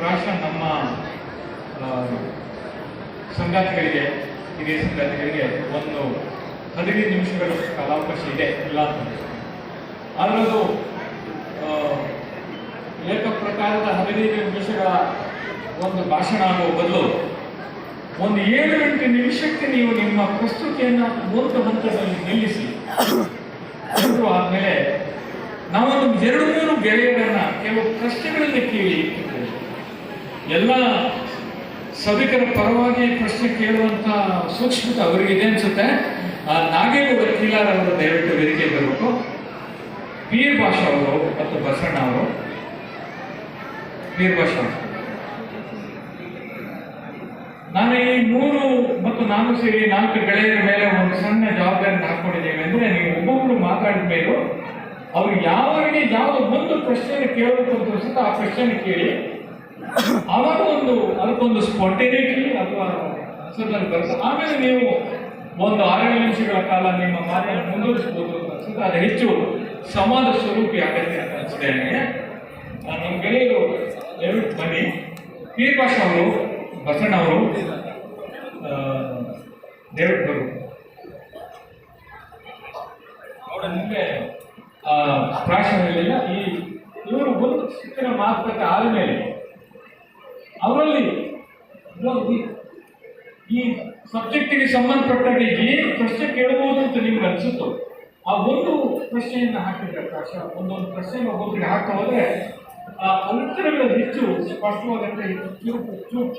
ಪ್ರಾಯಶಃ ನಮ್ಮ ಸಂಗಾತಿಗಳಿಗೆ, ಹಿರಿಯ ಸಂಗಾತಿಗಳಿಗೆ ಒಂದು ಹದಿನೈದು ನಿಮಿಷಗಳ ಕಾಲಾವಕಾಶ ಇದೆ, ಇಲ್ಲ ಅಂತ ಅದರದು ಲೇಖ ಪ್ರಕಾರದ ಹದಿನೈದು ನಿಮಿಷಗಳ ಒಂದು ಭಾಷಣ ಆಗುವ ಬದಲು ಒಂದು ಏಳು ಎಂಟು ನಿಮಿಷಕ್ಕೆ ನೀವು ನಿಮ್ಮ ಪ್ರಸ್ತುತಿಯನ್ನು ಒಂದು ಹಂತದಲ್ಲಿ ನಿಲ್ಲಿಸಿ. ಆದಮೇಲೆ ನಾವೊಂದು ಎರಡು ಮೂರು ಗೆಳೆಯರನ್ನ ಕೆಲವು ಪ್ರಶ್ನೆಗಳನ್ನು ಕೇಳಿ ಎಲ್ಲ ಸಭಿಕರ ಪರವಾಗಿ ಪ್ರಶ್ನೆ ಕೇಳುವಂತ ಸೂಕ್ಷ್ಮತೆ ಅವರಿಗಿದೆ ಅನ್ಸುತ್ತೆ. ವಕೀಲರ್ ಅವರು ದಯವಿಟ್ಟು ವೇದಿಕೆ ಬರಬೇಕು. ಪೀರ್ ಭಾಷಾ ಅವರು ಮತ್ತು ಬಸಣ್ಣ ಅವರು. ಪೀರ್ ಭಾಷಾ. ನಾನು ಈ ಮೂರು ಮತ್ತು ನಾನು ಸೇರಿ ನಾಲ್ಕು ಗೆಳೆಯರ ಮೇಲೆ ಒಂದು ಸಣ್ಣ ಜವಾಬ್ದಾರಿ ಹಾಕೊಂಡಿದ್ದೇವೆ ಅಂದ್ರೆ ನೀವು ಒಬ್ಬೊಬ್ರು ಮಾತಾಡಿದ ಮೇಲೂ ಅವ್ರು ಯಾವರಿಗೆ ಯಾವ ಒಂದು ಪ್ರಶ್ನೆ ಕೇಳಬೇಕು ಅಂತ ಆ ಪ್ರಶ್ನೆ ಕೇಳಿ ಆವಾಗ ಒಂದು ಅದಕ್ಕೊಂದು ಸ್ಪಾಂಟೇನಿಟಿ ಅಥವಾ ಬರುತ್ತೆ. ಆಮೇಲೆ ನೀವು ಒಂದು ಆರೇಳು ನಿಮಿಷಗಳ ಕಾಲ ನಿಮ್ಮ ಮಾತನ್ನು ಮುಂದುವರಿಸಬಹುದು ಅಂತ ಅನ್ಸುತ್ತೆ. ಅದು ಹೆಚ್ಚು ಸಮಾಜ ಸ್ವರೂಪಿ ಆಗತ್ತೆ ಅಂತ ಆ, ನಮ್ಮ ಗೆಳೆಯರು ದಯವಿಟ್ಟು ಬನ್ನಿ ಪೀರ್ಭಾಷ ಅವರು ಬಸಣ್ಣ ಅವರು ದಯವಿಟ್ಟು ಬರು ಅವರ ನಿಮಗೆ ಆ, ಪ್ರಾಶನಗಳಿಲ್ಲ ಈ ಇವರು ಒಂದು ಶಿಕ್ಷಣ ಮಾತುಕತೆ ಆದಮೇಲೆ ಅವರಲ್ಲಿ ಈ- ಸಬ್ಜೆಕ್ಟಿಗೆ ಸಂಬಂಧಪಟ್ಟಾಗೆ ಏನು ಪ್ರಶ್ನೆ ಕೇಳಬಹುದು ಅಂತ ನಿಮ್ಗೆ ಅನಿಸುತ್ತೋ, ಆ ಒಂದು ಪ್ರಶ್ನೆಯನ್ನು ಹಾಕಿದ್ರೆ ಅವಕಾಶ ಒಂದೊಂದು ಪ್ರಶ್ನೆಯನ್ನು ಒಬ್ಬೊಬ್ಬರಿಗೆ ಹಾಕ್ತಾ ಹೋದರೆ ಆ ಉತ್ತರಗಳು ಹೆಚ್ಚು ಸ್ಪಷ್ಟವಾಗುತ್ತೆ ಹೆಚ್ಚು ಚೂಪು, ಚೂಪ್,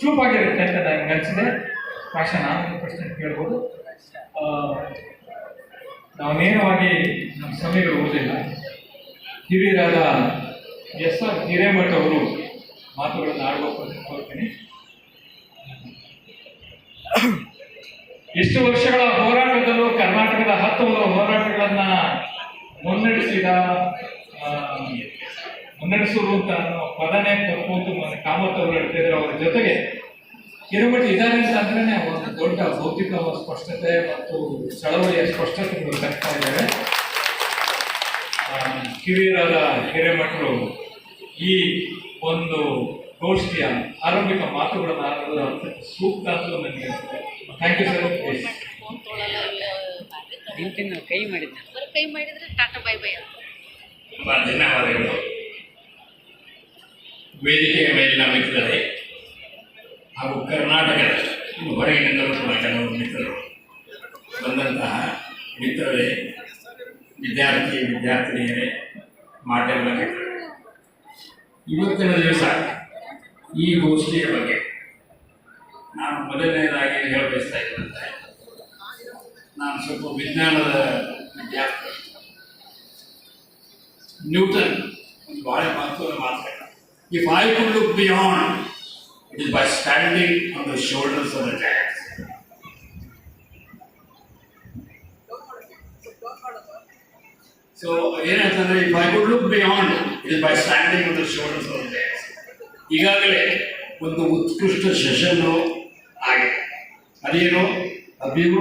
ಚೂಪಾಗಿರುತ್ತೆ ಅಂತ ನನಗೆ ಅನಿಸಿದೆ. ಭಾಷೆ ನಾನು ಪ್ರಶ್ನೆ ಕೇಳ್ಬೋದು. ನಾವು ನೇರವಾಗಿ ನಮ್ಮ ಸಮೀಪ ಓದಿಲ್ಲ ಹಿರಿಯರಾದ ಎಸ್ ಆರ್ ಹಿರೇಮಠ ಅವರು ಮಾತುಗಳನ್ನು ಆಡಬೇಕು ಅಂತ ಇಷ್ಟು ವರ್ಷಗಳ ಹೋರಾಟದಲ್ಲೂ ಕರ್ನಾಟಕದ ಹತ್ತು ಹೋರಾಟಗಳನ್ನ ಮುನ್ನಡೆಸಿದ ಮುನ್ನಡೆಸುವುದು ಅಂತ ಅನ್ನೋ ಪದನೇ ತಪ್ಪು ಅಂತ ಮೊನ್ನೆ ಕಾಮತ್ ಅವರು ಹೇಳ್ತಿದ್ರು ಅವರ ಜೊತೆಗೆ ಹಿರೇಮಠ ಇದ್ದಾರೆ ಅಂತ ಅಂದ್ರೆ ಒಂದು ದೊಡ್ಡ ಭೌತಿಕ ಸ್ಪಷ್ಟತೆ ಮತ್ತು ಚಳವಳಿಯ ಸ್ಪಷ್ಟತೆಗಳು ತರ್ತಾ ಇದ್ದಾರೆ. ಕಿರಿಯರಾದ ಹಿರೇಮಠರು ಈ ಒಂದು ಗೋಷ್ಠಿಯ ಆರಂಭಿಕ ಮಾತುಗಳನ್ನು ಆಡೋದು ಸೂಕ್ತ ಅಂತ ನನಗೆ ಥ್ಯಾಂಕ್ ಯು ಸರ್ ಪ್ಲೀಸ್ ಕೈ ಮಾಡಿದ್ದೆ ಕೈ ಮಾಡಿದ್ರೆ ಟಾಟಾ ಬೈ ಬೈ ತುಂಬ ಧನ್ಯವಾದಗಳು. ವೇದಿಕೆಯ ಮೇಲಿನ ಮಿತ್ರರೇ ಹಾಗೂ ಕರ್ನಾಟಕದ ಹೊರಗಿನಿಂದಲೂ ಕೂಡ ಕೆಲವರು ಮಿತ್ರರು ಬಂದಂತಹ ಮಿತ್ರರೇ ವಿದ್ಯಾರ್ಥಿ ವಿದ್ಯಾರ್ಥಿನಿಯರೇ ಮಾಧ್ಯಮ ಮಿತ್ರರೇ ಇವತ್ತಿನ ದಿವಸ ಈ ಗೋಷ್ಠಿಯ ಬಗ್ಗೆ ನಾನು ಮೊದಲನೇದಾಗಿ ಹೇಳಬಯಸ್ತಾ ಇದ್ದಂತೆ ನಾನು ಸ್ವಲ್ಪ ವಿಜ್ಞಾನದ ವಿದ್ಯಾರ್ಥಿ ನ್ಯೂಟನ್ ಒಂದು ಬಹಳ ಮಹತ್ವದ ಮಾತು ಹೇಳ್ದ. If I could look beyond, it is by standing on the shoulders of the giants. So ಏನಂತಂದ್ರೆ if I could look beyond, it by standing ಅಂತ ಶೋಡಿಸ್ ಈಗಾಗಲೇ ಒಂದು ಉತ್ಕೃಷ್ಟ ಸೆಷನ್ ಆಗಿದೆ. ಅದೇನು? ಅಭಿವೃದ್ಧಿ